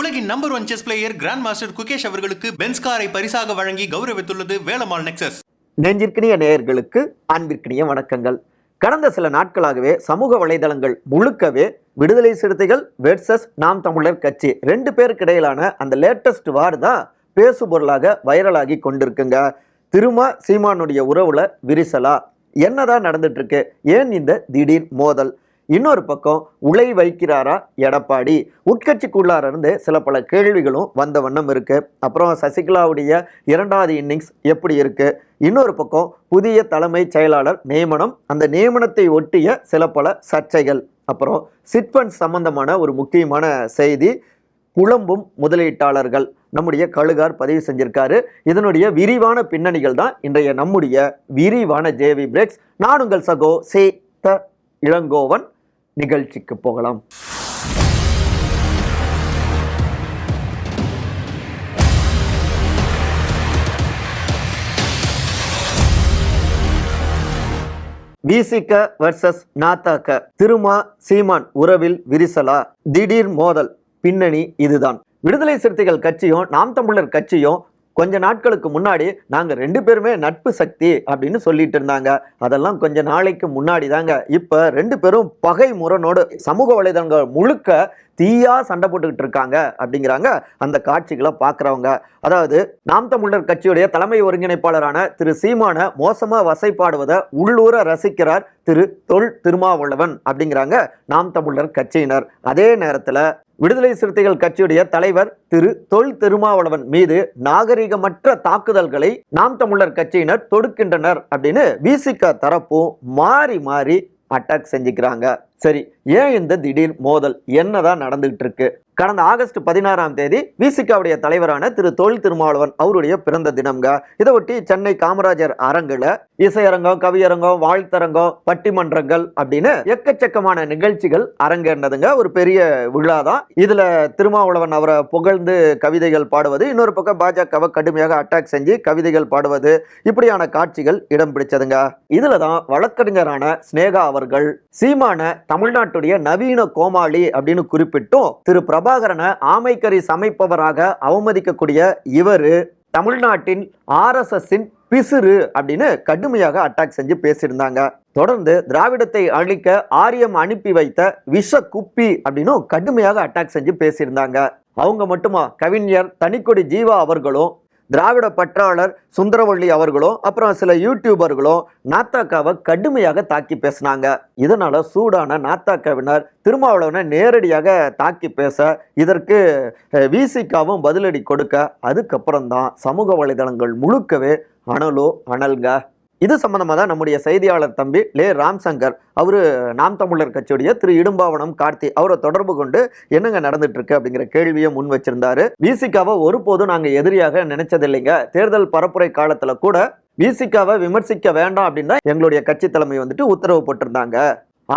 உலகின் number one chess player grand master Gukesh அவர்களுக்கு Benz காரை பரிசாக வழங்கி கௌரவித்துள்ளது வேலமால் நெக்சஸ் நெஞ்சிற்கினிய நேயர்களுக்கு அன்பிற்கினிய வணக்கங்கள். கடந்த சில நாட்களாகவே சமூக வலைதளங்கள் முழுக்கவே விடுதலை சிறுத்தைகள் வெர்சஸ் நாம் தமிழர் கட்சி ரெண்டு பேருக்கு இடையிலான அந்த லேட்டஸ்ட் வார் தான் பேசுபொருளாக வைரலாகி கொண்டிருக்குங்க. திருமா சீமானுடைய உறவுல விரிசலா. என்னதான் நடந்துட்டு இருக்கு? ஏன் இந்த திடீர் மோதல்? இன்னொரு பக்கம் உலை வைக்கிறாரா எடப்பாடி? உட்கட்சிக்குள்ளார இருந்து சில பல கேள்விகளும் வந்த வண்ணம் இருக்கு. அப்புறம் சசிகலாவுடைய இரண்டாவது இன்னிங்ஸ் எப்படி இருக்கு? இன்னொரு பக்கம் புதிய தலைமைச் செயலாளர் நியமனம் அந்த நியமனத்தை ஒட்டிய சில பல சர்ச்சைகள். அப்புறம் சிட்பண்ட் சம்பந்தமான ஒரு முக்கியமான செய்தி புலம்பும் முதலீட்டாளர்கள். நம்முடைய கழுகார் பதிவு செஞ்சிருக்காரு. இதனுடைய விரிவான பின்னணிகள் தான் இன்றைய நம்முடைய விரிவான ஜேவி பிரேக்ஸ் நான் உங்கள் சகோ சே த இளங்கோவன். நிகழ்ச்சிக்கு போகலாம். விசிக வர்சஸ் நாத்தாக்க. திருமா சீமான் உறவில் விரிசலா? திடீர் மோதல் பின்னணி இதுதான். விடுதலை சிறுத்தைகள் கட்சியும் நாம் தமிழர் கட்சியும் கொஞ்ச நாட்களுக்கு முன்னாடி நாங்கள் ரெண்டு பேருமே நட்பு சக்தி அப்படின்னு சொல்லிட்டு இருந்தாங்க. அதெல்லாம் கொஞ்ச நாளைக்கு முன்னாடி தாங்க. இப்போ ரெண்டு பேரும் பகை முரணோடு சமூக வலைதளங்கள் முழுக்க தீயா சண்டை போட்டுக்கிட்டு இருக்காங்க அப்படிங்கிறாங்க அந்த காட்சிகளை பார்க்குறவங்க அதாவது நாம் தமிழர் கட்சியுடைய தலைமை ஒருங்கிணைப்பாளரான திரு சீமான மோசமாக வசைப்பாடுவதை உள்ளூர ரசிக்கிறார் திரு தொல் திருமாவளவன் அப்படிங்கிறாங்க நாம் தமிழர் கட்சியினர். அதே நேரத்தில் விடுதலை சிறுத்தைகள் கட்சியுடைய தலைவர் திரு தொல் திருமாவளவன் மீது நாகரிகமற்ற தாக்குதல்களை நாம் தமிழர் கட்சியினர் தொடுக்கின்றனர் அப்படின்னு விசிக தரப்பும் மாறி மாறி அட்டாக் செஞ்சுக்கிறாங்க. சரி ஏன் இந்த திடீர் மோதல்? என்னதான் நடந்துகிட்டு இருக்கு? கடந்த ஆகஸ்ட் பதினாறாம் தேதி விசிகாவுடைய தலைவரான திரு தொல் திருமாவளவன் அவருடைய பிறந்த தினம்ங்க. இதை ஒட்டி சென்னை காமராஜர் அரங்குல இசையரங்கம் கவியரங்கம் வாழ்த்தரங்கம் பட்டிமன்றங்கள் அப்படின்னு எக்கச்சக்கமான நிகழ்ச்சிகள் அரங்கேறினதுங்க. ஒரு பெரிய விழா தான் இதுல திருமாவளவன் அவரை புகழ்ந்து கவிதைகள் பாடுவது இன்னொரு பக்கம் பாஜகவை கடுமையாக அட்டாக் செஞ்சு கவிதைகள் பாடுவது இப்படியான காட்சிகள் இடம் பிடிச்சதுங்க. இதுல தான் வழக்கறிஞரான ஸ்னேகா அவர்கள் சீமான தமிழ்நாட்டுடைய நவீன கோமாளி அப்படின்னு குறிப்பிட்டும் திரு பிரபாகரனை ஆமைக்கறி சமைப்பவராக அவமதிக்கக்கூடிய இவரு தமிழ்நாட்டின் ஆர்எஸ்எஸ்ஸின் பிசிறு அப்படின்னு கடுமையாக அட்டாக் செஞ்சு பேசியிருந்தாங்க. தொடர்ந்து திராவிடத்தை அழிக்க ஆரியம் அனுப்பி வைத்த விஷ குப்பி அப்படின்னும் கடுமையாக அட்டாக் செஞ்சு பேசியிருந்தாங்க. அவங்க மட்டுமா கவிஞர் தனிக்கொடி ஜீவா அவர்களும் திராவிட பற்றாளர் சுந்தரவள்ளி அவர்களும் அப்புறம் சில யூடியூபர்களும் நாத்தாக்காவை கடுமையாக தாக்கி பேசினாங்க. இதனால சூடான நாத்தாக்காவினர் திருமாவளவனை நேரடியாக தாக்கி பேச இதற்கு விசிகாவும் பதிலடி கொடுக்க அதுக்கப்புறம் தான் சமூக வலைதளங்கள் முழுக்கவே அனலோ அனல்ங்க இது சம்பந்தமாக தான் நம்முடைய செய்தியாளர் தம்பி லே ராம்சங்கர். அவரு நாம் தமிழர் கட்சியுடைய திரு இடும்பாவனம் கார்த்தி அவரை தொடர்பு கொண்டு என்னங்க நடந்துட்டு இருக்கு அப்படிங்கிற கேள்வியை முன் வச்சிருந்தாரு. விசிகாவை ஒருபோதும் நாங்கள் எதிரியாக நினைச்சதில்லைங்க. தேர்தல் பரப்புரை காலத்தில் கூட விசிகாவை விமர்சிக்க வேண்டாம் அப்படின்னா எங்களுடைய கட்சி தலைமை வந்துட்டு உத்தரவு போட்டிருந்தாங்க.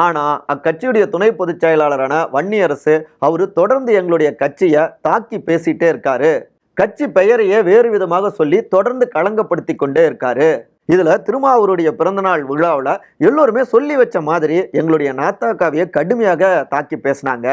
ஆனா அக்கட்சியுடைய துணை பொதுச் செயலாளரான வன்னியரசு அவர் தொடர்ந்து எங்களுடைய கட்சியை தாக்கி பேசிட்டே இருக்காரு. கட்சி பெயரையே வேறு விதமாக சொல்லி தொடர்ந்து களங்கப்படுத்தி கொண்டே இருக்காரு. இதில் திருமாவூருடைய பிறந்தநாள் விழாவில் எல்லோருமே சொல்லி வச்ச மாதிரி எங்களுடைய நாத்தாக்காவியை கடுமையாக தாக்கி பேசினாங்க.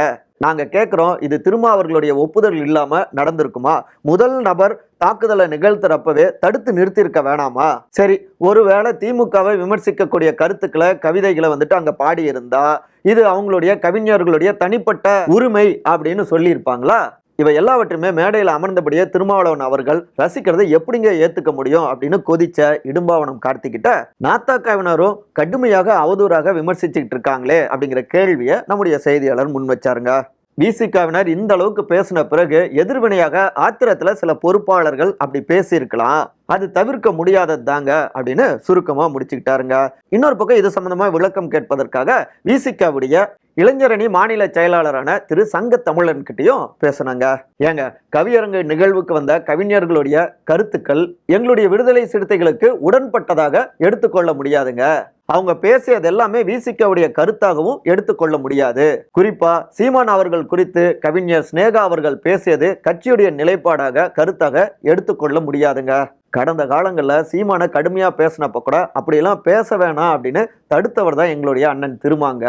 நாங்கள் கேட்குறோம் இது திருமாவர்களுடைய ஒப்புதல் இல்லாமல் நடந்திருக்குமா? முதல் நபர் தாக்குதலை நிகழ்த்துறப்பவே தடுத்து நிறுத்தியிருக்க வேணாமா? சரி ஒருவேளை திமுகவை விமர்சிக்கக்கூடிய கருத்துக்களை கவிதைகளை வந்துட்டு அங்கே பாடியிருந்தா இது அவங்களுடைய கவிஞர்களுடைய தனிப்பட்ட உரிமை அப்படின்னு சொல்லியிருப்பாங்களா? இவை எல்லாவற்றுமே மேடையில் அமர்ந்தபடியே திருமாவளவன் அவர்கள் ரசிக்கிறதை எப்படிங்க ஏத்துக்க முடியும் அப்படின்னு கொதிச்ச இடும்பாவனம் கார்த்திகிட்ட நாத்தாக்காவினரும் கடுமையாக அவதூறாக விமர்சிச்சுக்கிட்டு இருக்காங்களே அப்படிங்கிற கேள்வியை நம்முடைய செய்தியாளர் முன் வச்சாருங்க. விசிகாவினர் இந்த அளவுக்கு பேசின பிறகு எதிர்வினையாக ஆத்திரத்துல சில பொறுப்பாளர்கள் அப்படி பேசியிருக்கலாம் அது தவிர்க்க முடியாதது தாங்க அப்படின்னு சுருக்கமா முடிச்சுக்கிட்டாருங்க. இன்னொரு பக்கம் இது சம்பந்தமா விளக்கம் கேட்பதற்காக விசிகாவுடைய இளைஞரணி மாநில செயலாளரான திரு சங்க தமிழன் கிட்டயும் பேசினாங்க. ஏங்க கவியரங்கு நிகழ்வுக்கு வந்த கவிஞர்களுடைய கருத்துக்கள் எங்களுடைய விடுதலை சிறுத்தைகளுக்கு உடன்பட்டதாக எடுத்துக்கொள்ள முடியாதுங்க. அவங்க பேசியது எல்லாமே விசிகாவுடைய கருத்தாகவும் எடுத்துக்கொள்ள முடியாது. குறிப்பா சீமான் அவர்கள் குறித்து கவிஞர் ஸ்னேகா அவர்கள் பேசியது கட்சியுடைய நிலைப்பாடாக கருத்தாக எடுத்துக்கொள்ள முடியாதுங்க. கடந்த காலங்களில் சீமானை கடுமையாக பேசினப்ப கூட அப்படியெல்லாம் பேச வேணாம் அப்படின்னு தடுத்தவர் தான் எங்களுடைய அண்ணன் திருமாங்க.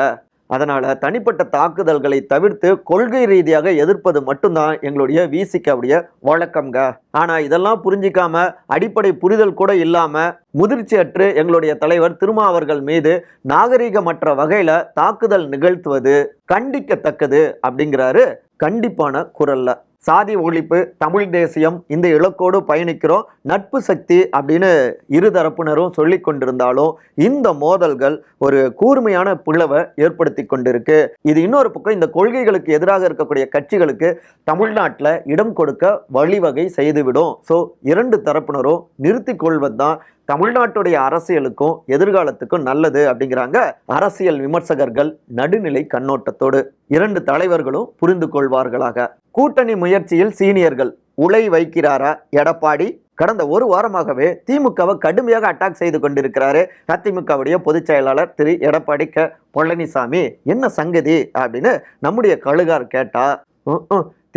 அதனால் தனிப்பட்ட தாக்குதல்களை தவிர்த்து கொள்கை ரீதியாக எதிர்ப்பது மட்டும்தான் எங்களுடைய விசிகாவுடைய வழக்கம்ங்க. ஆனால் இதெல்லாம் புரிஞ்சிக்காம அடிப்படை புரிதல் கூட இல்லாமல் முதிர்ச்சியற்று எங்களுடைய தலைவர் திருமாவர்கள் மீது நாகரிகமற்ற வகையில் தாக்குதல் நிகழ்த்துவது கண்டிக்கத்தக்கது அப்படிங்கிறாரு கண்டிப்பான குரலில். சாதி ஒழிப்பு தமிழ் தேசியம் இந்த இலக்கோடு பயணிக்கிறோம். நட்பு சக்தி அப்படின்னு இரு தரப்பினரும் சொல்லி கொண்டிருந்தாலும் இந்த மோதல்கள் ஒரு கூர்மையான பிளவை ஏற்படுத்தி கொண்டிருக்கு. இது இன்னொரு பக்கம் இந்த கொள்கைகளுக்கு எதிராக இருக்கக்கூடிய கட்சிகளுக்கு தமிழ்நாட்டில் இடம் கொடுக்க வழிவகை செய்துவிடும். ஸோ இரண்டு தரப்பினரும் நிறுத்தி கொள்வது தான் தமிழ்நாட்டுடைய அரசியலுக்கும் எதிர்காலத்துக்கும் நல்லது அப்படிங்கிறாங்க அரசியல் விமர்சகர்கள் நடுநிலை கண்ணோட்டத்தோடு. இரண்டு தலைவர்களும் புரிந்து கொள்வார்களாக. கூட்டணி முயற்சியில் சீனியர்கள் உலை வைக்கிறாரா எடப்பாடி? கடந்த ஒரு வாரமாகவே திமுகவை கடுமையாக அட்டாக் செய்து கொண்டிருக்கிறாரு அதிமுகவுடைய பொதுச் செயலாளர் திரு எடப்பாடி க. பழனிசாமி. என்ன சங்கதி அப்படின்னு நம்முடைய கழுகார் கேட்டா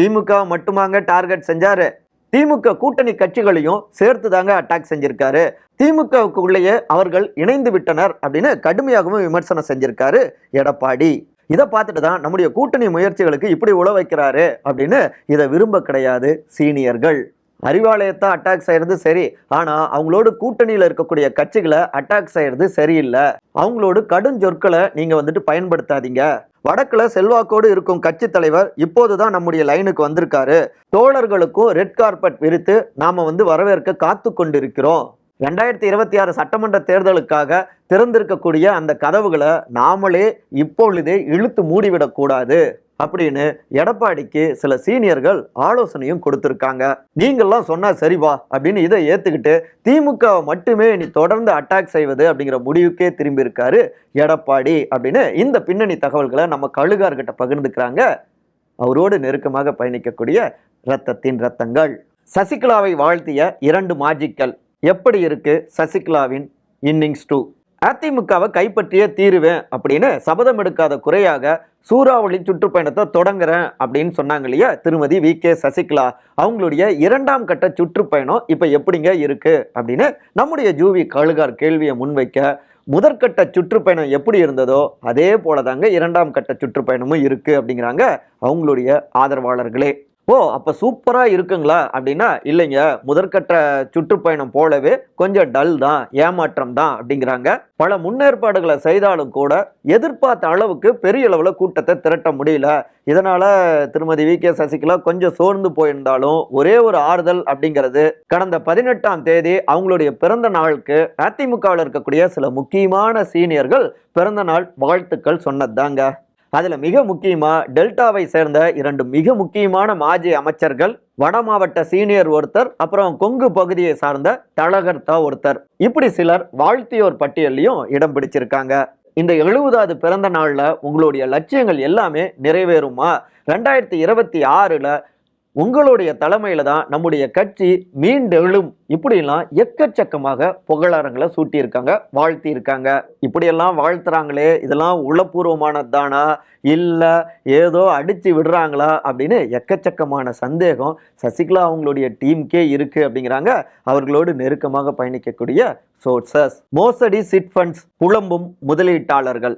திமுக மட்டுமாங்க டார்கெட் செஞ்சாரு. திமுக கூட்டணி கட்சிகளையும் சேர்த்து தாங்க அட்டாக் செஞ்சிருக்காரு. திமுகவுக்குள்ளேயே அவர்கள் இணைந்து விட்டனர் அப்படின்னு கடுமையாகவும் விமர்சனம் செஞ்சிருக்காரு எடப்பாடி. இதை பார்த்துட்டு தான் நம்முடைய கூட்டணி முயற்சிகளுக்கு இப்படி உழ வைக்கிறாரு அப்படின்னு இதை விரும்ப கிடையாது சீனியர்கள். அறிவாலயத்தை அட்டாக் செய்யறது சரி ஆனா அவங்களோட கூட்டணியில இருக்கக்கூடிய கட்சிகளை அட்டாக் செய்யறது சரியில்லை. அவங்களோட கடும் சொற்களை நீங்க வந்துட்டு பயன்படுத்தாதீங்க. வடக்குல செல்வாக்கோடு இருக்கும் கட்சி தலைவர் இப்போதுதான் நம்முடைய லைனுக்கு வந்திருக்காரு. தோழர்களுக்கும் ரெட் கார்பெட் விரித்து நாம வந்து வரவேற்க காத்து கொண்டிருக்கிறோம். ரெண்டாயிரத்தி இருபத்தி ஆறு சட்டமன்ற தேர்தலுக்காக திறந்திருக்கக்கூடிய அந்த கதவுகளை நாமளே இப்பொழுதே இழுத்து மூடிவிடக்கூடாது அப்படின்னு எடப்பாடிக்கு சில சீனியர்கள் ஆலோசனையும் கொடுத்துருக்காங்க. நீங்கள்லாம் சொன்னா சரிவா அப்படின்னு இதை ஏத்துக்கிட்டு திமுக மட்டுமே நீ தொடர்ந்து அட்டாக் செய்வது அப்படிங்கிற முடிவுக்கே திரும்பி இருக்காரு எடப்பாடி அப்படின்னு இந்த பின்னணி தகவல்களை நம்ம கழுகார்கிட்ட பகிர்ந்துக்கிறாங்க. அவரோடு நெருக்கமாக பயணிக்கக்கூடிய ரத்தத்தின் ரத்தங்கள் சசிகலாவை வாழ்த்திய இரண்டு மாஜிக்கல் எப்படி இருக்கு சசிகலாவின் இன்னிங்ஸ் டூ அதிமுகவை கைப்பற்றிய தீருவேன் அப்படின்னு சபதம் எடுக்காத குறையாக சூறாவளி சுற்றுப்பயணத்தை தொடங்குறேன் அப்படின்னு சொன்னாங்க இல்லையா? திருமதி வி. கே. சசிகலா. அவங்களுடைய இரண்டாம் கட்ட சுற்றுப்பயணம் இப்போ எப்படிங்க இருக்குது அப்படின்னு நம்முடைய ஜூவி கழுகார் கேள்வியை முன்வைக்க முதற்கட்ட சுற்றுப்பயணம் எப்படி இருந்ததோ அதே போல தாங்க இரண்டாம் கட்ட சுற்றுப்பயணமும் இருக்குது அப்படிங்கிறாங்க அவங்களுடைய ஆதரவாளர்களே. ஓ அப்போ சூப்பராக இருக்குங்களா? அப்படின்னா இல்லைங்க முதற்கட்ட சுற்றுப்பயணம் போலவே கொஞ்சம் டல் தான் ஏமாற்றம் தான் அப்படிங்கிறாங்க. பல முன்னேற்பாடுகளை செய்தாலும் கூட எதிர்பார்த்த அளவுக்கு பெரிய அளவில் கூட்டத்தை திரட்ட முடியல. இதனால் திருமதி வி. கே. சசிகலா கொஞ்சம் சோர்ந்து போயிருந்தாலும் ஒரே ஒரு ஆறுதல் அப்படிங்கிறது கடந்த பதினெட்டாம் தேதி அவங்களுடைய பிறந்த நாளுக்கு அதிமுகவில் இருக்கக்கூடிய சில முக்கியமான சீனியர்கள் பிறந்த நாள் வாழ்த்துக்கள் சொன்னதுதாங்க. அதில் மிக முக்கியமாக டெல்டாவை சேர்ந்த இரண்டு மிக முக்கியமான மாஜி அமைச்சர்கள் வட மாவட்ட சீனியர் ஒருத்தர் அப்புறம் கொங்கு பகுதியை சார்ந்த தலகர்த்தா ஒருத்தர். இப்படி சிலர் வாழ்த்தியோர் பட்டியல்லையும் இடம் பிடிச்சிருக்காங்க. இந்த எழுபதாவது பிறந்த நாளில் உங்களுடைய லட்சியங்கள் எல்லாமே நிறைவேறுமா? ரெண்டாயிரத்தி இருபத்தி ஆறில் உங்களுடைய தலைமையில தான் நம்முடைய கட்சி மீண்டெழும். இப்படிலாம் எக்கச்சக்கமாக புகழாரங்களை சூட்டியிருக்காங்க வாழ்த்தி இருக்காங்க இப்படியெல்லாம் வாழ்த்துறாங்களே இதெல்லாம் உளப்பூர்வமானதானா இல்லை ஏதோ அடிச்சு விடுறாங்களா? அப்படின்னு எக்கச்சக்கமான சந்தேகம் சசிகலா அவங்களுடைய டீமுக்கே இருக்கு அப்படிங்கிறாங்க. அவர்களோடு நெருக்கமாக பயணிக்கக்கூடிய சோர்சஸ். மோசடி சிட் ஃபண்ட்ஸ் புலம்பும் முதலீட்டாளர்கள்.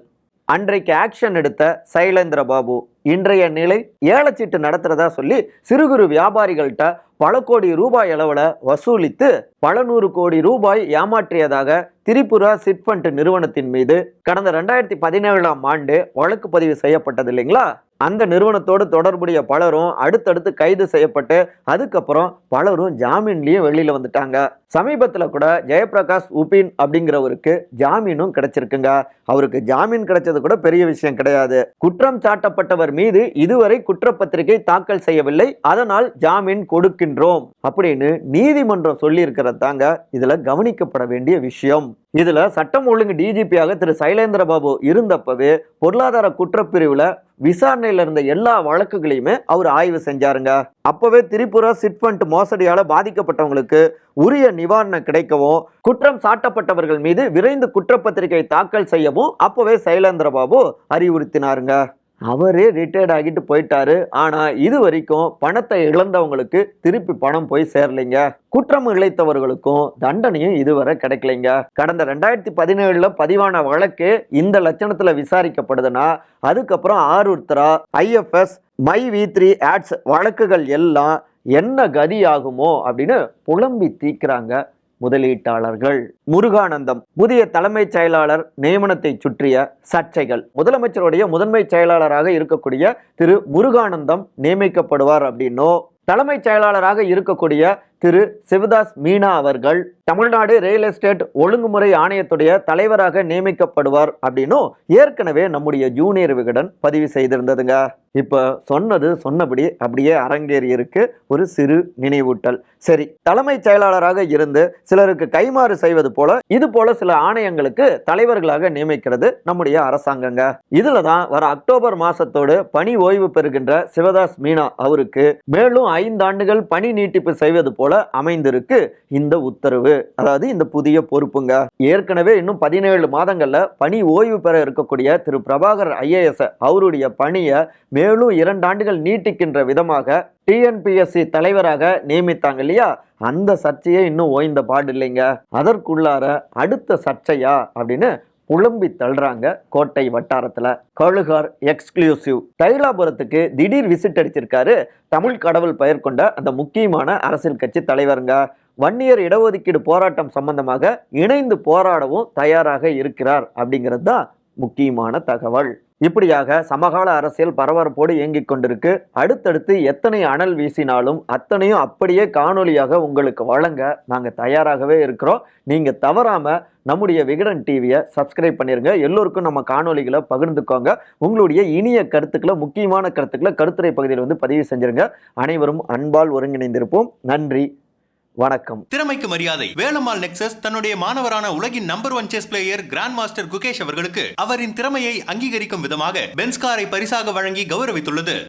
அன்றைக்கு ஆக்ஷன் எடுத்த சைலேந்திர பாபு இன்றைய நிலை ஏலச்சீட்டு நடத்துறதா சொல்லி சிறு குறு வியாபாரிகள்கிட்ட பல கோடி ரூபாய் அளவில் வசூலித்து பல நூறு கோடி ரூபாய் ஏமாற்றியதாக திரிபுரா சிட்ஃபண்ட் நிறுவனத்தின் மீது கடந்த ரெண்டாயிரத்தி பதினேழாம் ஆண்டு வழக்கு பதிவு செய்யப்பட்டது இல்லைங்களா? அந்த நிறுவனத்தோடு தொடர்புடைய பலரும் அடுத்தடுத்து கைது செய்யப்பட்டு அதுக்கப்புறம் பலரும் ஜாமீன்லேயும் வெளியில் வந்துட்டாங்க. சமீபத்தில் கூட ஜெயபிரகாஷ் உபின் அப்படிங்கிறவருக்கு ஜாமீனும் கிடைச்சிருக்குங்க. அவருக்கு ஜாமீன் கிடைச்சது கூட பெரிய விஷயம் கிடையாது. குற்றம் சாட்டப்பட்டவர் மீது இதுவரை குற்றப்பத்திரிகை தாக்கல் செய்யவில்லை. அதனால் ஜாமீன் கொடுக்கின்றோம் அப்படின்னு நீதிமன்றம் சொல்லியிருக்கிறது தாங்க. இதுல கவனிக்கப்பட வேண்டிய விஷயம். இதுல சட்டம் ஒழுங்கு டிஜிபியாக திரு சைலேந்திர பாபு இருந்தப்பவே பொருளாதார குற்றப்பிரிவுல விசாரணையில இருந்த எல்லா வழக்குகளையுமே அவர் ஆய்வு செஞ்சாருங்க. அப்போவே திரிபுரா சிட்ஃபண்ட் மோசடியால் பாதிக்கப்பட்டவங்களுக்கு உரிய நிவாரணம் கிடைக்கவும் குற்றம் சாட்டப்பட்டவர்கள் மீது விரைந்து குற்றப்பத்திரிகை தாக்கல் செய்யவும் அப்போவே சைலேந்திர பாபு அறிவுறுத்தினாருங்க. அவரே ரிட்டையர்ட் ஆகிட்டு போயிட்டாரு. ஆனால் இது வரைக்கும் பணத்தை இழந்தவங்களுக்கு திருப்பி பணம் போய் சேரலைங்க. குற்றம் இழைத்தவர்களுக்கும் தண்டனையும் இதுவரை கிடைக்கலைங்க. கடந்த ரெண்டாயிரத்தி பதினேழுல பதிவான வழக்கு இந்த லட்சணத்துல விசாரிக்கப்படுதுன்னா அதுக்கப்புறம் Aarudhra IFS my V three ads வழக்குகள் எல்லாம் என்ன கதியாகுமோ அப்படின்னு புலம்பி தீக்கிறாங்க முதலீட்டாளர்கள். முருகானந்தம் புதிய தலைமைச் செயலாளர் நியமனத்தை சுற்றிய சர்ச்சைகள். முதலமைச்சருடைய முதன்மை செயலாளராக இருக்கக்கூடிய திரு முருகானந்தம் நியமிக்கப்படுவார் அப்படின்னோ தலைமைச் செயலாளராக இருக்கக்கூடிய திரு சிவதாஸ் மீனா அவர்கள் தமிழ்நாடு ரியல் எஸ்டேட் ஒழுங்குமுறை ஆணையத்துடைய தலைவராக நியமிக்கப்படுவார் அப்படின்னும் ஏற்கனவே நம்முடைய ஜூனியர் விகடன் பதிவு செய்திருந்ததுங்க. இப்போ சொன்னது சொன்னபடி அப்படியே அரங்கேறி இருக்கு. ஒரு சிறு நினைவூட்டல். சரி தலைமைச் செயலாளராக இருந்து சிலருக்கு கைமாறு செய்வது போல இது போல சில ஆணையங்களுக்கு தலைவர்களாக நியமிக்கிறது நம்முடைய அரசாங்கங்க. இதுல தான் வர அக்டோபர் மாசத்தோடு பணி ஓய்வு பெறுகின்ற சிவதாஸ் மீனா அவருக்கு மேலும் ஐந்து ஆண்டுகள் பணி நீட்டிப்பு செய்வது போல அமைந்திருக்கு இந்த உத்தரவு. அதாவது இந்த புதிய பொறுப்புங்க. ஏற்கனவே இன்னும் பதினேழு மாதங்கள்ல பணி ஓய்வு பெற இருக்கக்கூடிய திரு பிரபாகர் ஐஏஎஸ் அவருடைய பணியை மேலும் இரண்டு ஆண்டுகள் நீட்டிக்கின்ற விதமாக டிஎன்பிஎஸ்சி தலைவராக நியமித்தாங்க இல்லையா? அந்த சர்ச்சையே இன்னும் ஓய்ந்த பாடு இல்லைங்க. அதற்குள்ளார அடுத்த சர்ச்சையா? அப்படின்னு புலம்பி தள்ளுறாங்க கோட்டை வட்டாரத்தில். கழுகார் எக்ஸ்க்ளூசிவ் தைலாபுரத்துக்கு திடீர் விசிட் அடிச்சிருக்காரு தமிழ் கடவுள் பெயர் கொண்ட அந்த முக்கியமான அரசியல் கட்சி தலைவருங்க. வன்னியர் இடஒதுக்கீடு போராட்டம் சம்பந்தமாக இணைந்து போராடவும் தயாராக இருக்கிறார் அப்படிங்கிறது தான் முக்கியமான தகவல். இப்படியாக சமகால அரசியல் பரபரப்போடு இயங்கிக் கொண்டிருக்கு. அடுத்தடுத்து எத்தனை அனல் வீசினாலும் அத்தனையும் அப்படியே காணொளியாக உங்களுக்கு வழங்க நாங்கள் தயாராகவே இருக்கிறோம். நீங்கள் தவறாமல் நம்முடைய விகடன் டிவியை சப்ஸ்கிரைப் பண்ணிடுங்க எல்லோருக்கும் நம்ம காணொளிகளை பகிர்ந்துக்கோங்க. உங்களுடைய இனிய கருத்துக்களை முக்கியமான கருத்துக்களை கருத்துரை பகுதியில் வந்து பதிவு செஞ்சிருங்க. அனைவரும் அன்பால் ஒருங்கிணைந்திருப்போம். நன்றி. வணக்கம். திறமைக்கு மரியாதை. வேலம்மாள் நெக்சஸ் தன்னுடைய மாணவரான உலகின் number one chess player grand master Gukesh அவர்களுக்கு அவரின் திறமையை அங்கீகரிக்கும் விதமாக பென்ஸ்காரை பரிசாக வழங்கி கௌரவித்துள்ளது.